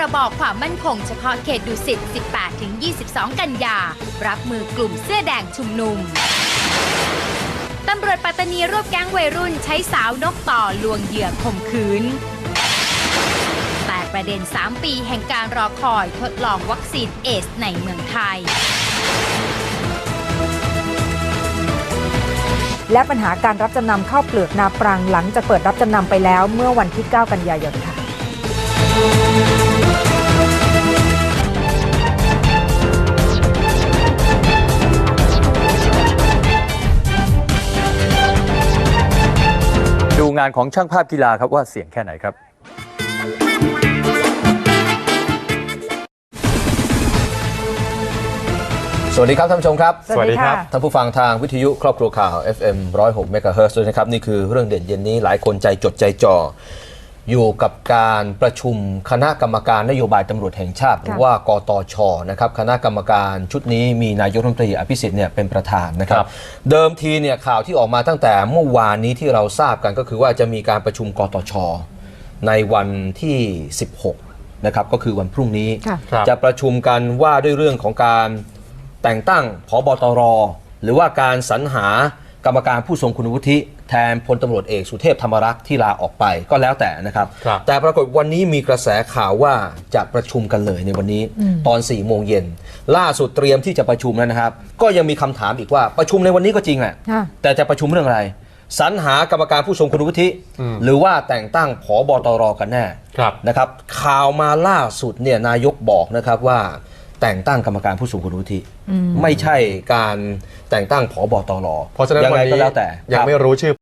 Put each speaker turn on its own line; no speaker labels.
รบความมั่นคงเฉพาะเขตดุสิต 18-22 กันยา รับมือกลุ่มเสื้อแดงชุมนุม ตำรวจปัตตานีรวบแก๊งวัยรุ่นใช้สาวนกต่อลวงเหยื่อข่มขืนแต่ประเด็น 3 ปีแห่งการรอคอยทดลองวัคซีนเอสในเมืองไทย
และปัญหาการรับจำนำข้าวเปลือกนาปรังหลังจากเปิดรับจำนำไปแล้วเมื่อวันที่ 9 กันยายนค่ะ
ดูงานของช่างภาพกีฬาครับว่าเสี่ยงแค่ไหนครับ
สวัสดีครับท่านผู้ชมครับ
สวัสดีค่ะ
ท่านผู้ฟังทางวิทยุครอบครัวข่าว FM 106 MHz ด้วยนะครับ นี่คือเรื่องเด่นเย็นนี้หลายคนใจจดใจจ่อ อยู่กับการประชุมคณะกรรมการนโยบายตำรวจแห่งชาติ หรือว่ากตชนะครับคณะกรรมการชุดนี้มีนายกรัฐมนตรีอภิสิทธิ์เนี่ยเป็นประธานนะครั
ครับบ
เดิมทีเนี่ยข่าวที่ออกมาตั้งแต่เมื่อวานนี้ที่เราทราบกันก็คือว่าจะมีการประชุมกตช ในวันที่ 16นะครับก็คือวันพรุ่งนี้
ค่ะ
ครับ
จะประชุมกันว่าด้วยเรื่องของการแต่งตั้งพบตรหรือว่าการสรรหา กรรมการผู้ทรงคุณวุฒิแทนพลตำรวจเอกสุเทพธรรมรักษ์ที่ลาออกไปก็แล้วแต่นะครับ
ครับ
แต่ปรากฏวันนี้มีกระแสข่าวว่าจะประชุมกันเลยในวันนี้ตอน4ี่โมงเย็นล่าสุดเตรียมที่จะประชุมแล้วนะครับ ก็ยังมีคำถามอีกว่าประชุมในวันนี้ก็จริงแหละ
ค่ะ
แต่จะประชุมเรื่องอะไรสรรหากรรมการผู้ทรงคุณวุฒิหรือว่าแต่งตั้งผบตรกันแน่
ครับ
นะครับข่าวมาล่าสุดเนี่ยนายกบอกนะครับว่า แต่งตั้งกรรมการผู้ทรงคุณวุฒิไม่ใช่การแต่งตั้งผบตร
เพราะฉะนั้น
ยัง
วัน
ไง
นี้
ก็แล้วแต่
ยัง
ครับ
ไม่รู้ชื่อ